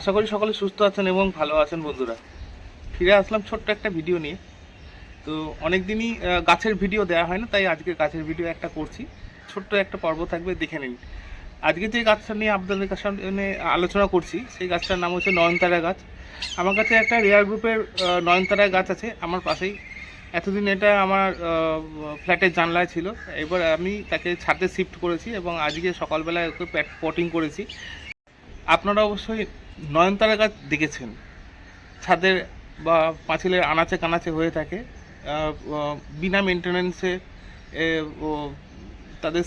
আশা করি সকলে সুস্থ আছেন এবং ভালো আছেন বন্ধুরা। ফিরে আসলাম ছোট্ট একটা ভিডিও নিয়ে। তো অনেক দিনই গাছের ভিডিও দেওয়া হয় না তাই আজকে গাছের ভিডিও একটা করছি। ছোট্ট একটা পর্ব থাকবে, দেখে নিন। আজকে যে গাছটা নিয়ে আপনাদের কাছে সামনে আলোচনা করছি, সেই গাছটার নাম হচ্ছে নয়নতারা গাছ। আমার কাছে একটা রেয়ার গ্রুপের নয়নতারা গাছ আছে, আমার পাশেই। এতদিন এটা আমার ফ্ল্যাটের জানলায় ছিল। এবার আমি তাকে ছাদে শিফট করেছি এবং আজকে সকালবেলায় ওকে পটিং করেছি। আপনারা অবশ্যই নয়নতারা গাছ দেখেছেন। ছাদের বা পাঁচিলের আনাচে কানাচে হয়ে থাকে। বিনা মেনটেন্যান্সে তাদের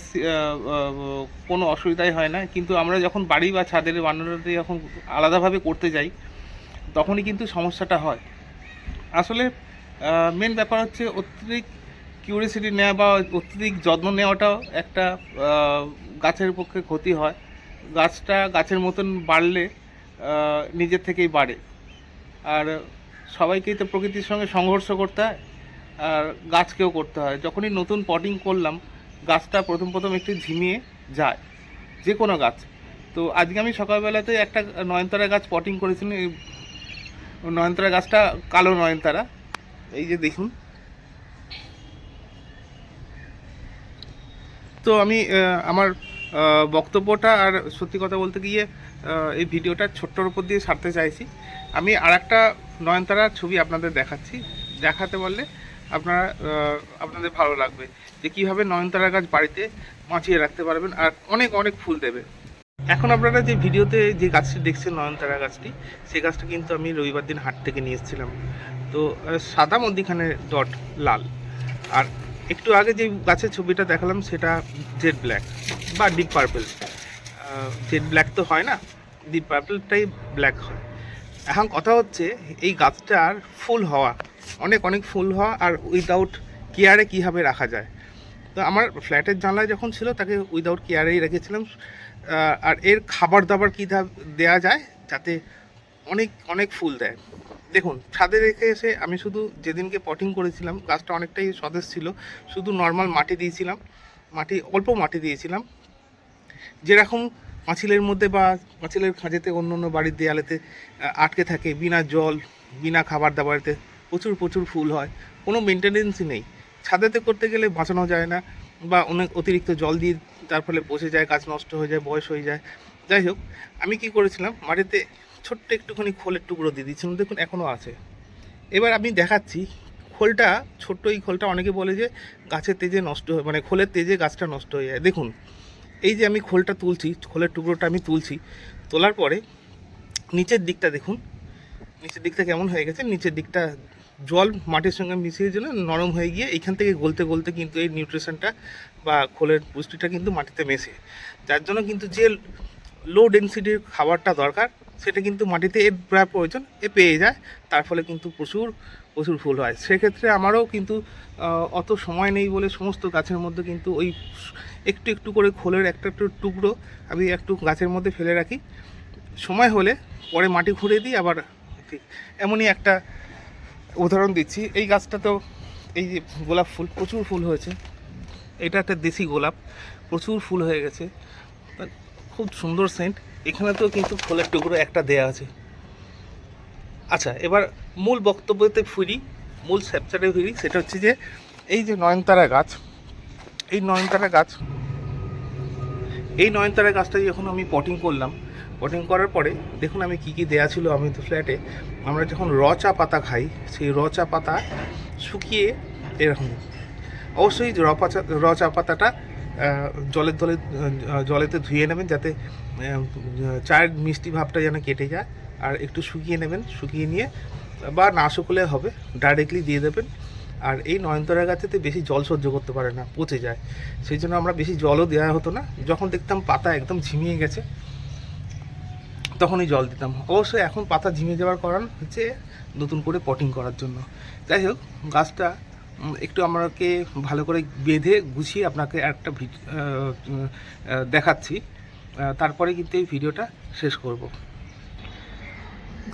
কোনো অসুবিধাই হয় না। কিন্তু আমরা যখন বাড়ি বা ছাদের বানানোতে যখন আলাদাভাবে করতে যাই, তখনই কিন্তু সমস্যাটা হয়। আসলে মেন ব্যাপার হচ্ছে অতিরিক্ত কিউরিয়াসিটি নেওয়া বা অতিরিক্ত যত্ন নেওয়াটাও একটা গাছের পক্ষে ক্ষতি হয়। গাছটা গাছের মতন বাড়লে নিজের থেকেই বাড়ে। আর সবাইকেই তো প্রকৃতির সঙ্গে সংঘর্ষ করতে হয়, আর গাছকেও করতে হয়। যখনই নতুন পটিং করলাম, গাছটা প্রথম প্রথম একটু ঝিমিয়ে যায়, যে কোনো গাছ। তো আজকে আমি সকালবেলাতে একটা নয়নতারা গাছ পটিং করেছিলাম এই নয়নতারা গাছটা কালো নয়নতারা। এই যে দেখুন। তো আমি আমার বক্তব্যটা আর সত্যি কথা বলতে গিয়ে এই ভিডিওটা ছোট্টর উপর দিয়ে সারতে চাইছি। আমি আর একটা নয়নতারার ছবি আপনাদের দেখাচ্ছি। দেখাতে বললে আপনারা আপনাদের ভালো লাগবে যে কীভাবে নয়নতারা গাছ বাড়িতে বাঁচিয়ে রাখতে পারবেন আর অনেক অনেক ফুল দেবে। এখন আপনারা যে ভিডিওতে যে গাছটি দেখছেন, নয়নতারা গাছটি সেই গাছটা কিন্তু আমি রবিবার দিন হাট থেকে নিয়ে এসেছিলাম। তো সাদা মধ্যিখানে ডট লাল। আর একটু আগে যে গাছের ছবিটা দেখালাম, সেটা জেড ব্ল্যাক বা ডিপ পার্পল জেড ব্ল্যাক তো হয় না ডিপ পার্পলটাই ব্ল্যাক হয়। এখন কথা হচ্ছে, এই গাছটার ফুল হওয়া, অনেক অনেক ফুল হওয়া আর উইদাউট কেয়ারে কীভাবে রাখা যায়। তো আমার ফ্ল্যাটের জানলায় যখন ছিল, তাকে উইদাউট কেয়ারেই রেখেছিলাম। আর এর খাবার দাবার কী দেওয়া যায়? যাতে অনেক অনেক ফুল দেয়। দেখুন, ছাদে রেখে এসে আমি শুধু যেদিনকে পটিং করেছিলাম, গাছটা অনেকটাই সতেজ ছিল, শুধু নর্মাল মাটি দিয়েছিলাম, মাটি, অল্প মাটি দিয়েছিলাম। যেরকম পাঁচিলের মধ্যে বা পাঁচিলের খাঁজেতে অন্য অন্য বাড়ির দেয়ালেতে আটকে থাকে বিনা জল, বিনা খাবার দাবারেতে প্রচুর প্রচুর ফুল হয়, কোনো মেনটেনেন্সই নেই। ছাদেতে করতে গেলে বাঁচানো যায় না বা অনেক অতিরিক্ত জল দিয়ে তার ফলে পচে যায়, গাছ নষ্ট হয়ে যায়, বয়স হয়ে যায়। যাই হোক, আমি কি করেছিলাম, মাটিতে ছোট্ট একটুখানি খোলের টুকরো দিয়ে দিচ্ছিলাম দেখুন এখনও আছে। এবার আমি দেখাচ্ছি, খোলটা, ছোট্ট এই খোলটা অনেকে বলে যে গাছের তেজে নষ্ট হয়ে মানে খোলের তেজে গাছটা নষ্ট হয়ে যায়। দেখুন, এই যে আমি খোলটা তুলছি, খোলের টুকরোটা আমি তুলছি, তোলার পরে নিচের দিকটা দেখুন, নিচের দিকটা কেমন হয়ে গেছে? নিচের দিকটা জল মাটির সঙ্গে মিশিয়ে দিলে নরম হয়ে গিয়ে এখান থেকে গলতে গলতে কিন্তু এই নিউট্রিশনটা বা খোলের পুষ্টিটা কিন্তু মাটিতে মেশে। যার জন্য কিন্তু যে লো ডেন্সিটির খাবারটা দরকার, সেটা কিন্তু মাটিতে এর প্রায় প্রয়োজন, এ পেয়ে যায়, তার ফলে কিন্তু প্রচুর প্রচুর ফুল হয়। সেক্ষেত্রে আমারও কিন্তু অত সময় নেই বলে সমস্ত গাছের মধ্যে কিন্তু ওই একটু একটু করে খোলের একটা একটু টুকরো আমি একটু গাছের মধ্যে ফেলে রাখি। সময় হলে পরে মাটি খুঁড়ে দিই, আবার এমনই একটা উদাহরণ দিচ্ছি। এই গাছটা তো এই যে গোলাপ ফুল, প্রচুর ফুল হয়েছে। এটা একটা দেশি গোলাপ, প্রচুর ফুল হয়ে গেছে। খুব সুন্দর সেন্ট। এখানে তো কিন্তু ফুলের টুকরো একটা দেয়া আছে। আচ্ছা এবার মূল বক্তব্যতে ফিরি, মূল স্যাপচারে ফিরি, সেটা হচ্ছে যে এই যে নয়নতারা গাছ, এই নয়নতারা গাছ, এই নয়নতারা গাছটা যখন আমি পটিং করলাম পটিং করার পরে দেখুন আমি কি কি দেয়া ছিল আমি তো ফ্ল্যাটে আমরা যখন র চা পাতা খাই, সেই র চা পাতা শুকিয়ে এরকম। অবশ্যই র পাতা র চা পাতাটা জলের দলে জলেতে ধুয়ে নেবেন যাতে চায়ের মিষ্টি ভাবটা যেন কেটে যায়। আর একটু শুকিয়ে নেবেন, শুকিয়ে নিয়ে, বা না শুকলে হবে ডাইরেক্টলি দিয়ে দেবেন। আর এই নয়নতরা গাছেতে বেশি জল সহ্য করতে পারে না, পচে যায়। সেই জন্য আমরা বেশি জলও দেওয়া হতো না। যখন দেখতাম পাতা একদম ঝিমিয়ে গেছে, তখনই জল দিতাম। অবশ্যই এখন পাতা ঝিমে যাওয়ার কারণ হচ্ছে নতুন করে পটিং করার জন্য। যাই হোক, গাছটা একটু আমাকে ভালো করে বেঁধে গুছিয়ে আপনাকে একটা দেখাচ্ছি। তারপরে কিন্তু এই ভিডিওটা শেষ করব।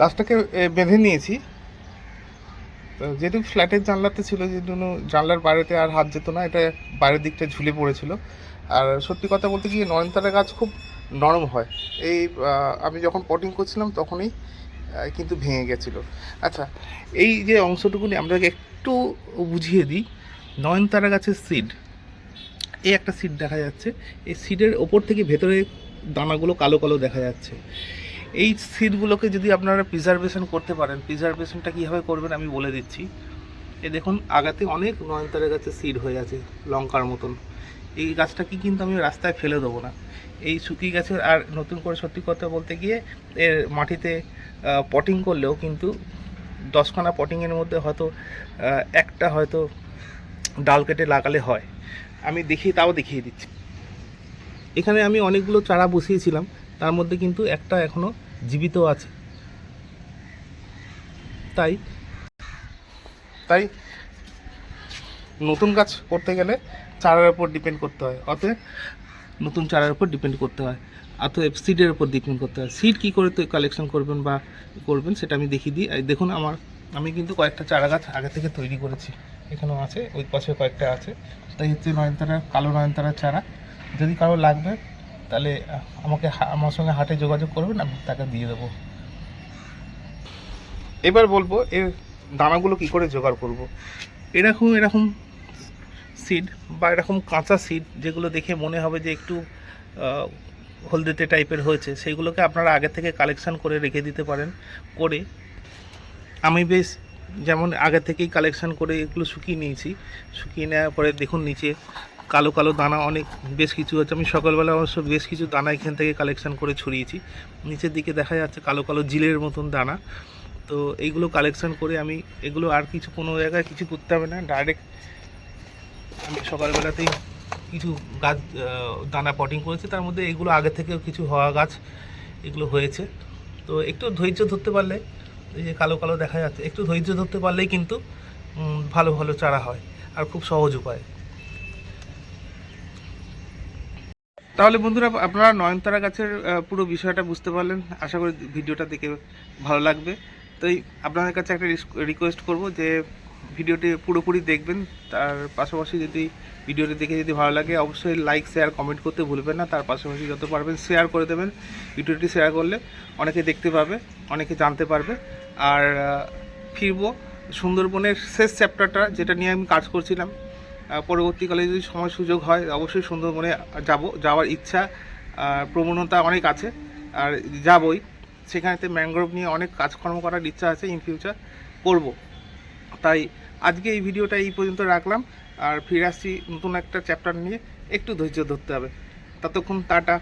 গাছটাকে বেঁধে নিয়েছি। যেহেতু ফ্ল্যাটের জানলাতে ছিল যে জন্য জানলার বাইরেতে আর হাত যেত না, এটা বাইরের দিকটা ঝুলে পড়েছিল। আর সত্যি কথা বলতে গিয়ে নয়নতারা গাছ খুব নরম হয়। এই আমি যখন পটিং করছিলাম তখনই কিন্তু ভেঙে গেছিল। আচ্ছা এই যে অংশটুকুনি আপনাকে একটু বুঝিয়ে দিই। নয়নতারা গাছের সিড এই একটা সিড দেখা যাচ্ছে। এই সিডের ওপর থেকে ভেতরে দানাগুলো কালো কালো দেখা যাচ্ছে। এই সিডগুলোকে যদি আপনারা প্রিজার্ভেশন করতে পারেন প্রিজার্ভেশনটা কীভাবে করবেন আমি বলে দিচ্ছি। এ দেখুন, আগাতে অনেক নয়নতারা গাছের সিড হয়ে আছে লঙ্কার মতন। এই গাছটাকে কিন্তু আমি রাস্তায় ফেলে দেবো না। এই শুকিয়ে গাছের আর নতুন করে সত্যি কথা বলতে গিয়ে এর মাটিতে পটিং করলেও কিন্তু দশখানা পটিংয়ের মধ্যে হয়তো একটা হয়তো ডাল কেটে লাগালে হয়। আমি দেখিয়ে তাও দেখিয়ে দিচ্ছি। এখানে আমি অনেকগুলো চারা বসিয়েছিলাম, তার মধ্যে কিন্তু একটা এখনও জীবিত আছে। তাই তাই নতুন গাছ করতে গেলে চারার উপর ডিপেন্ড করতে হয়। অতএব নতুন চারার উপর ডিপেন্ড করতে হয়। অতএব সিডের উপর ডিপেন্ড করতে হয়। সিড কী করে তো কালেকশন করবেন বা করবেন সেটা আমি দেখিয়ে দিই। দেখুন আমার, আমি কিন্তু কয়েকটা চারা গাছ আগে থেকে তৈরি করেছি। এখানেও আছে, ওই পাশে কয়েকটা আছে। তাই হচ্ছে নয়নতারা, কালো নয়নতারা চারা। যদি কারও লাগবে, তাহলে আমাকে আমার সঙ্গে হাটে যোগাযোগ করবেন, আমি তাকে দিয়ে দেবো। এবার বলব, এর দানাগুলো কি করে জোগাড় করব। এরকম এরকম সিড বা এরকম কাঁচা সিড যেগুলো দেখে মনে হবে যে একটু হলদেতে টাইপের হয়েছে, সেইগুলোকে আপনারা আগে থেকে কালেকশান করে রেখে দিতে পারেন, করে আমি বেশ যেমন আগে থেকেই কালেকশান করে এগুলো শুকিয়ে নিয়েছি, শুকিয়ে নেওয়ার পরে দেখুন নিচে কালো কালো দানা অনেক, বেশ কিছু হচ্ছে আমি সকালবেলা অবশ্য বেশ কিছু দানা এখান থেকে কালেকশান করে ছড়িয়েছি, নিচের দিকে দেখা যাচ্ছে কালো কালো জিলের মতন দানা, তো এইগুলো কালেকশান করে আমি এগুলো আর কিছু কোনো জায়গায় কিছু করতে হবে না ডাইরেক্ট আমি সকালবেলাতেই কিছু গাছ দানা পটিং করেছি। তার মধ্যে এগুলো আগে থেকেও কিছু হওয়া গাছ, এগুলো হয়েছে। তো একটু ধৈর্য ধরতে পারলে, এই যে কালো কালো দেখা যাচ্ছে, একটু ধৈর্য ধরতে পারলেই কিন্তু ভালো ভালো চারা হয়, আর খুব সহজ উপায়। তাহলে বন্ধুরা, আপনারা নয়নতারা গাছের পুরো বিষয়টা বুঝতে পারলেন। আশা করি ভিডিওটা দেখে ভালো লাগবে। তাই আপনাদের কাছে একটা রিকোয়েস্ট করব যে ভিডিওটি পুরোপুরি দেখবেন। তার পাশাপাশি যদি ভিডিওটি দেখে যদি ভালো লাগে, অবশ্যই লাইক শেয়ার কমেন্ট করতে ভুলবেন না। তার পাশাপাশি যত পারবেন শেয়ার করে দেবেন। ভিডিওটি শেয়ার করলে অনেকে দেখতে পাবে, অনেকে জানতে পারবে। আর ফিরবো সুন্দরবনের শেষ চ্যাপ্টারটা যেটা নিয়ে আমি কাজ করছিলাম। পরবর্তীকালে যদি সময় সুযোগ হয়, অবশ্যই সুন্দরবনে যাব। যাওয়ার ইচ্ছা প্রবণতা অনেক আছে। আর যাবই। সেখানেতে ম্যানগ্রোভ নিয়ে অনেক কাজকর্ম করার ইচ্ছা আছে ইন ফিউচার করব। তাই আজকে এই ভিডিওটা এই পর্যন্ত রাখলাম, আর ফিরে আসছি নতুন একটা চ্যাপ্টার নিয়ে। একটু ধৈর্য ধরতে হবে। ততক্ষণ টাটা।